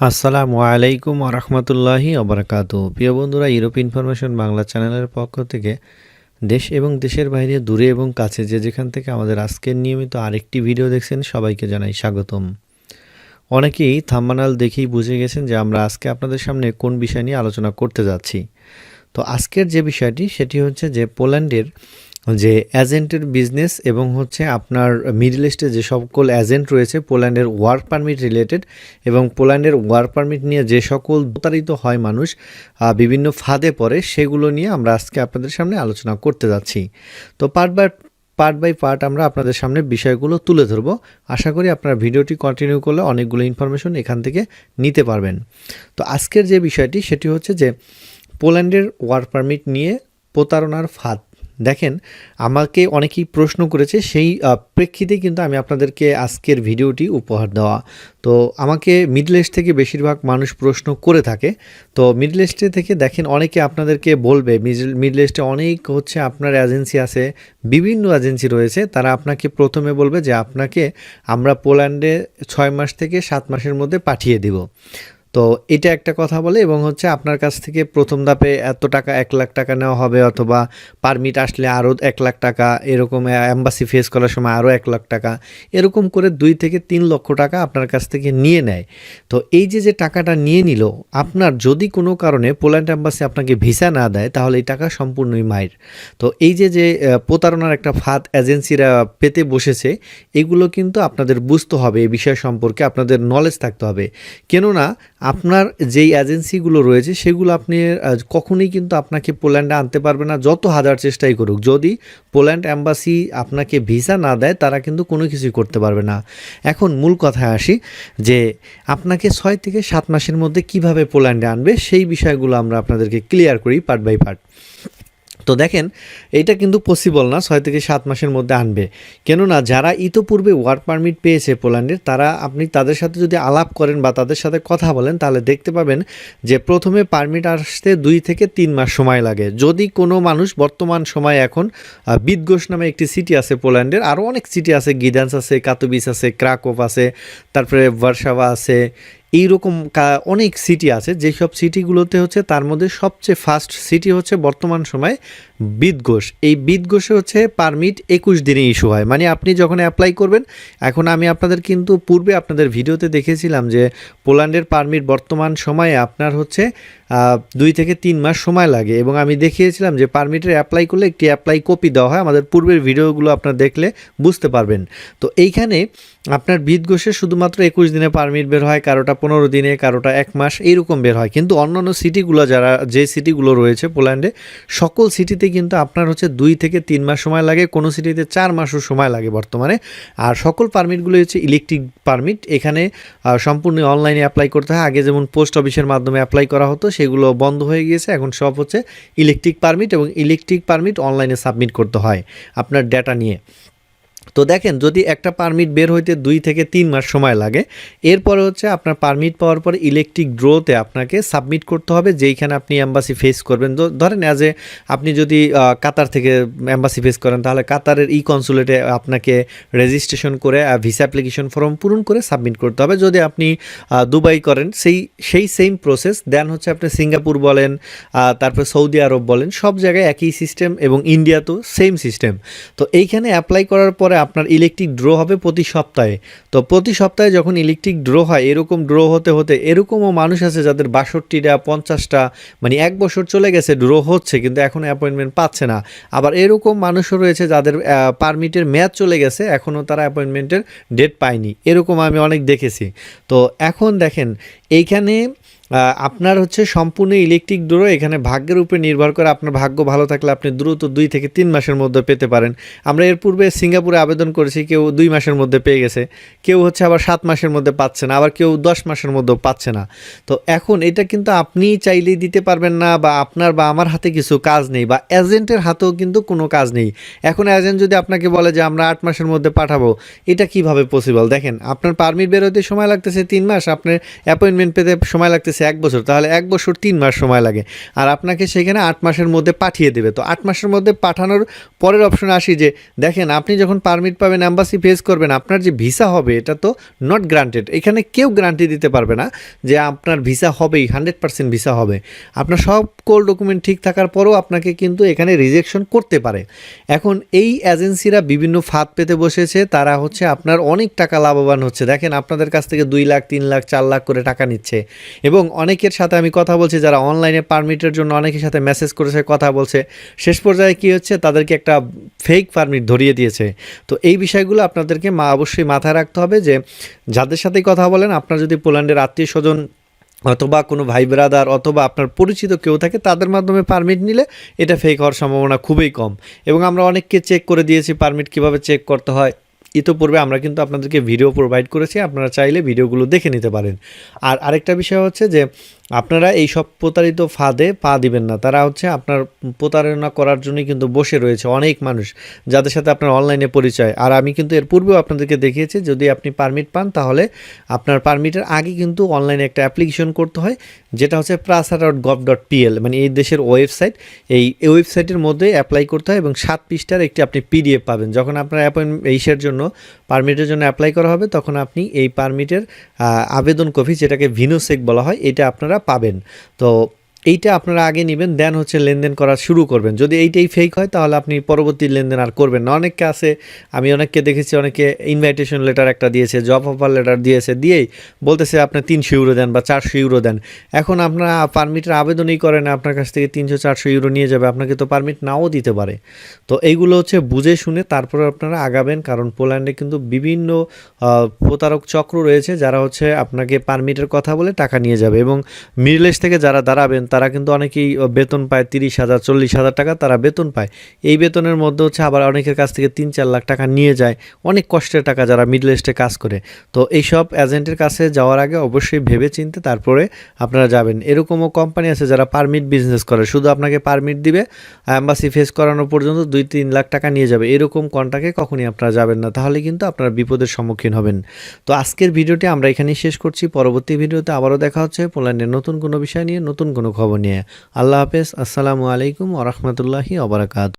আসসালামু আলাইকুম রহমতুল্লাহি অবরাকাত প্রিয় বন্ধুরা ইউরোপ ইনফরমেশন বাংলা চ্যানেলের পক্ষ থেকে দেশ এবং দেশের বাইরে, দূরে এবং কাছে যে যেখান থেকে আমাদের আজকের নিয়মিত আরেকটি ভিডিও দেখছেন, সবাইকে জানাই স্বাগতম। অনেকেই থাম্বানাল দেখেই বুঝে গেছেন যে আমরা আজকে আপনাদের সামনে কোন বিষয় নিয়ে আলোচনা করতে যাচ্ছি। তো আজকের যে বিষয়টি, সেটি হচ্ছে যে পোল্যান্ডের যে এজেন্টের বিজনেস এবং হচ্ছে আপনার মিডল ইস্টে যে সকল এজেন্ট রয়েছে, পোল্যান্ডের ওয়ার্ক পারমিট রিলেটেড এবং পোল্যান্ডের ওয়ার্ক পারমিট নিয়ে যে সকল প্রতারিত হয় মানুষ বিভিন্ন ফাঁদে পড়ে, সেগুলো নিয়ে আমরা আজকে আপনাদের সামনে আলোচনা করতে যাচ্ছি। তো part by part by part আমরা আপনাদের সামনে বিষয়গুলো তুলে ধরবো। আশা করি আপনারা ভিডিওটি কন্টিনিউ করলে অনেকগুলো ইনফরমেশন এখান থেকে নিতে পারবেন। তো আজকের যে বিষয়টি, সেটি হচ্ছে যে পোল্যান্ডের ওয়ার্ক পারমিট নিয়ে প্রতারণার ফাঁদ। দেখেন, আমাকে অনেকেই প্রশ্ন করেছে, সেই প্রেক্ষিতে কিন্তু আমি আপনাদেরকে আজকের ভিডিওটি উপহার দেওয়া। তো আমাকে মিডল ইস্ট থেকে বেশিরভাগ মানুষ প্রশ্ন করে থাকে। তো মিডল ইস্টে থেকে দেখেন, অনেকে আপনাদেরকে বলবে মিডল ইস্টে অনেক হচ্ছে আপনার এজেন্সি আছে, বিভিন্ন এজেন্সি রয়েছে। তারা আপনাকে প্রথমে বলবে যে, আপনাকে আমরা পোল্যান্ডে ছয় মাস থেকে সাত মাসের মধ্যে পাঠিয়ে দিব। তো এটা একটা কথা বলে এবং হচ্ছে আপনার কাছ থেকে প্রথম ধাপে এত টাকা এক লাখ টাকা নেওয়া হবে অথবা পারমিট আসলে আরও এক লাখ টাকা, এরকম অ্যাম্বাসি ফেস করার সময় আরও এক লাখ টাকা, এরকম করে দুই থেকে তিন লক্ষ টাকা আপনার কাছ থেকে নিয়ে নেয়। তো এই যে যে টাকাটা নিয়ে নিল, আপনার যদি কোনো কারণে পোল্যান্ড অ্যাম্বাসি আপনাকে ভিসা না দেয়, তাহলে এই টাকা সম্পূর্ণই মায়ের তো এই যে যে প্রতারণার একটা ফাঁদ এজেন্সিরা পেতে বসেছে, এগুলো কিন্তু আপনাদের বুঝতে হবে এই বিষয় সম্পর্কে আপনাদের নলেজ থাকতে হবে। কেননা আপনার যেই এজেন্সিগুলো রয়েছে, সেগুলো আপনি কখনোই কিন্তু আপনাকে পোল্যান্ডে আনতে পারবে না। যত হাজার চেষ্টাই করুক, যদি পোল্যান্ড অ্যাম্বাসি আপনাকে ভিসা না দেয়, তারা কিন্তু কোনো কিছুই করতে পারবে না। এখন মূল কথায় আসি যে, আপনাকে ছয় থেকে সাত মাসের মধ্যে কীভাবে পোল্যান্ডে আনবে, সেই বিষয়গুলো আমরা আপনাদেরকে ক্লিয়ার করি পার্ট বাই পার্ট তো দেখেন এটা কিন্তু পসিবল না, ছয় থেকে সাত মাসের মধ্যে আনবে। কেননা যারা ইতোপূর্বে ওয়ার্ক পারমিট পেয়েছে পোল্যান্ডের, তারা আপনি তাদের সাথে যদি আলাপ করেন বা তাদের সাথে কথা বলেন, তাহলে দেখতে পাবেন যে প্রথমে পারমিট আসতে দুই থেকে তিন মাস সময় লাগে। যদি কোনো মানুষ বর্তমান সময় এখন বিদগোস নামে একটি সিটি আছে পোল্যান্ডের আরও অনেক সিটি আছে, গিদান্স আছে, কাতুবিস আছে ক্রাকোপ আছে, তারপরে ভার্সাভা আছে এইরকম অনেক সিটি আছে, যেসব সিটিগুলোতে হচ্ছে তার মধ্যে সবচেয়ে ফাস্ট সিটি হচ্ছে বর্তমান সময় বিদঘোষ। এই বিদঘোষে হচ্ছে পারমিট একুশ দিনে ইস্যু হয়। মানে আপনি যখন অ্যাপ্লাই করবেন, এখন আমি আপনাদের কিন্তু পূর্বে আপনাদের ভিডিওতে দেখেছিলাম যে পোল্যান্ডের পারমিট বর্তমান সময়ে আপনার হচ্ছে দুই থেকে তিন মাস সময় লাগে। এবং আমি দেখিয়েছিলাম যে পারমিটের অ্যাপ্লাই করলে একটি অ্যাপ্লাই কপি দেওয়া হয়। আমাদের পূর্বের ভিডিওগুলো আপনারা দেখলে বুঝতে পারবেন। তো এইখানে আপনার বিদঘোষে শুধুমাত্র একুশ দিনে পারমিট বের হয়, কারোটা পনেরো দিনে, কারোটা এক মাস, এইরকম বের হয়। কিন্তু অন্যান্য সিটিগুলো যারা, যে সিটিগুলো রয়েছে পোল্যান্ডে সকল সিটিতে কিন্তু আপনার হচ্ছে দুই থেকে তিন মাস সময় লাগে, কোনো সিটিতে চার মাসও সময় লাগে বর্তমানে। আর সকল পারমিটগুলো হচ্ছে ইলেকট্রিক পারমিট এখানে সম্পূর্ণ অনলাইনে অ্যাপ্লাই করতে হয়। আগে যেমন পোস্ট অফিসের মাধ্যমে অ্যাপ্লাই করা হতো সেগুলো বন্ধ হয়ে গিয়েছে। এখন সব হচ্ছে ইলেকট্রিক পারমিট এবং ইলেকট্রিক পারমিট অনলাইনে সাবমিট করতে হয় আপনার ডেটা নিয়ে। তো দেখেন, যদি একটা পারমিট বের হইতে দুই থেকে তিন মাস সময় লাগে, এরপরে হচ্ছে আপনার পারমিট পাওয়ার পর ইলেকট্রিক ড্রোতে আপনাকে সাবমিট করতে হবে, যেইখানে আপনি অ্যাম্বাসি ফেস করবেন। ধরেন অ্যাজ এ আপনি যদি কাতার থেকে অ্যাম্বাসি ফেস করেন, তাহলে কাতারের ই কনসুলেটে আপনাকে রেজিস্ট্রেশন করে ভিসা অ্যাপ্লিকেশন ফর্ম পূরণ করে সাবমিট করতে হবে। যদি আপনি দুবাই করেন, সেই সেই সেম প্রসেস দেন হচ্ছে আপনি সিঙ্গাপুর বলেন তারপরে সৌদি আরব বলেন, সব জায়গায় একই সিস্টেম এবং ইন্ডিয়াতেও সেম সিস্টেম তো এইখানে অ্যাপ্লাই করার পরে আপনার ইলেকট্রিক ড্র হবে প্রতি সপ্তাহে। তো প্রতি সপ্তাহে যখন ইলেকট্রিক ড্র হয়, এরকম ড্র হতে হতে এরকমও মানুষ আছে যাদের বাষট্টিটা, পঞ্চাশটা মানে এক বছর চলে গেছে ড্র হচ্ছে, কিন্তু এখন অ্যাপয়েন্টমেন্ট পাচ্ছে না। আবার এরকম মানুষও রয়েছে যাদের পারমিটের মেয়াদ চলে গেছে, এখনও তারা অ্যাপয়েন্টমেন্টের ডেট পায়নি। এরকম আমি অনেক দেখেছি। তো এখন দেখেন, এইখানে আপনার হচ্ছে সম্পূর্ণ ইলেকট্রিক ডোরো এখানে ভাগ্যের উপরে নির্ভর করে আপনার ভাগ্য ভালো থাকলে আপনি দ্রুত দুই থেকে তিন মাসের মধ্যে পেতে পারেন। আমরা এর পূর্বে সিঙ্গাপুরে আবেদন করেছি, কেউ দুই মাসের মধ্যে পেয়ে গেছে। কেউ হচ্ছে আবার সাত মাসের মধ্যে পাচ্ছে না, আবার কেউ দশ মাসের মধ্যেও পাচ্ছে না। তো এখন এটা কিন্তু আপনি চাইলেই দিতে পারবেন না বা আপনার বা আমার হাতে কিছু কাজ নেই বা এজেন্টের হাতেও কিন্তু কোনো কাজ নেই। এখন এজেন্ট যদি আপনাকে বলে যে, আমরা আট মাসের মধ্যে পাঠাবো এটা কীভাবে পসিবল দেখেন, আপনার পারমিট বেরোতে সময় লাগতেছে তিন মাস, আপনার অ্যাপয়েন্টমেন্ট পেতে সময় লাগতেছে বলতেছে এক বছর, তাহলে এক বছর তিন মাস সময় লাগে। আর আপনাকে সেখানে আট মাসের মধ্যে পাঠিয়ে দেবে। তো আট মাসের মধ্যে পাঠানোর পরের অপশন আসি যে, দেখেন আপনি যখন পারমিট পাবেন অ্যাম্বাসি ফেস করবেন, আপনার যে ভিসা হবে, এটা তো নট গ্রান্টেড এখানে কেউ গ্যারান্টি দিতে পারবে না যে আপনার ভিসা হবেই হান্ড্রেড পার্সেন্ট ভিসা হবে। আপনার সব কোল ডকুমেন্ট ঠিক থাকার পরেও আপনাকে কিন্তু এখানে রিজেকশন করতে পারে। এখন এই এজেন্সিরা বিভিন্ন ফাঁদ পেতে বসেছে, তারা হচ্ছে আপনার অনেক টাকা লাভবান হচ্ছে। দেখেন আপনাদের কাছ থেকে দুই লাখ, তিন লাখ, চার লাখ করে টাকা নিচ্ছে। এবং অনেকের সাথে আমি কথা বলছি যারা অনলাইনে পারমিটের জন্য অনেকের সাথে মেসেজ করেছে, কথা বলছে। শেষ পর্যায়ে কী হচ্ছে? তাদেরকে একটা ফেক পারমিট ধরিয়ে দিয়েছে। তো এই বিষয়গুলো আপনাদেরকে মা, অবশ্যই মাথায় রাখতে হবে যে, যাদের সাথেই কথা বলেন, আপনার যদি পোল্যান্ডের আত্মীয় স্বজন অথবা কোনো ভাই ব্রাদার অথবা আপনার পরিচিত কেউ থাকে, তাদের মাধ্যমে পারমিট নিলে এটা ফেক হওয়ার সম্ভাবনা খুবই কম। এবং আমরা অনেককে চেক করে দিয়েছি পারমিট কীভাবে চেক করতে হয়। ইতোপূর্বে আমরা কিন্তু আপনাদেরকে ভিডিও প্রোভাইড করেছি, আপনারা চাইলে ভিডিওগুলো দেখে নিতে পারেন। আর আরেকটা বিষয় হচ্ছে যে আপনারা এই সব প্রতারিত ফাঁদে পা দিবেন না। তারা হচ্ছে আপনার প্রতারণা করার জন্যই কিন্তু বসে রয়েছে অনেক মানুষ, যাদের সাথে আপনার অনলাইনে পরিচয়। আর আমি কিন্তু এর পূর্বেও আপনাদেরকে দেখিয়েছি, যদি আপনি পারমিট পান, তাহলে আপনার পারমিটের আগে কিন্তু অনলাইনে একটা অ্যাপ্লিকেশন করতে হয়, যেটা হচ্ছে প্রাসা ডট গভ ডট পিএল মানে এই দেশের ওয়েবসাইট এই ওয়েবসাইটের মধ্যে অ্যাপ্লাই করতে হয় এবং সাত পৃষ্ঠার একটি আপনি পিডিএফ পাবেন। যখন আপনার অ্যাপয়েন্টমেন্ট এইসের জন্য পারমিটের জন্য অ্যাপ্লাই করা হবে, তখন আপনি এই পারমিটের আবেদন কপি, যেটাকে ভিনোসেক বলা হয়, এটা আপনারা পাবেন। তো এইটা আপনারা আগে নেবেন দেন হচ্ছে লেনদেন করা শুরু করবেন। যদি এইটাই ফেক হয়, তাহলে আপনি পরবর্তী লেনদেন আর করবেন না। অনেককে আছে, আমি অনেককে দেখেছি, অনেকে ইনভাইটেশন লেটার একটা দিয়েছে জব অফার লেটার দিয়েছে, দিয়েই বলতেছে, আপনি তিনশো ইউরো দেন বা চারশো ইউরো দেন। এখন আপনারা পারমিটের আবেদনই করেন, আপনার কাছ থেকে তিনশো, চারশো ইউরো নিয়ে যাবে, আপনাকে তো পারমিট নাও দিতে পারে। তো এইগুলো হচ্ছে বুঝে শুনে তারপরে আপনারা আগাবেন, কারণ পোল্যান্ডে কিন্তু বিভিন্ন প্রতারক চক্র রয়েছে, যারা হচ্ছে আপনাকে পারমিটের কথা বলে টাকা নিয়ে যাবে এবং মিডল থেকে যারা দাঁড়াবেন তারা কিন্তু অনেকেই বেতন পায় তিরিশ হাজার, চল্লিশ হাজার টাকা তারা বেতন পায়। এই বেতনের মধ্যে হচ্ছে আবার অনেকের কাছ থেকে তিন চার লাখ টাকা নিয়ে যায়। অনেক কষ্টের টাকা যারা মিডল ইস্টে কাজ করে। তো এইসব এজেন্টের কাছে যাওয়ার আগে অবশ্যই ভেবে চিনতে তারপরে আপনারা যাবেন। এরকমও কোম্পানি আছে যারা পারমিট বিজনেস করে। শুধু আপনাকে পারমিট দিবে অ্যাম্বাসি ফেস করানো পর্যন্ত দুই তিন লাখ টাকা নিয়ে যাবে। এরকম কন্টাকে কখনই আপনারা যাবেন না। তাহলে কিন্তু আপনারা বিপদের সম্মুখীন হবেন। তো আজকের ভিডিওটি আমরা এখানেই শেষ করছি। পরবর্তী ভিডিওতে আবারও দেখা হচ্ছে। পোল্যান্ডের নতুন কোনো বিষয় নিয়ে নতুন কোনো খবর। নিয়ে। আল্লাহ হাফেজ। আসসালামু আলাইকুম ওরহমতুল্লাহি ওবরাকাত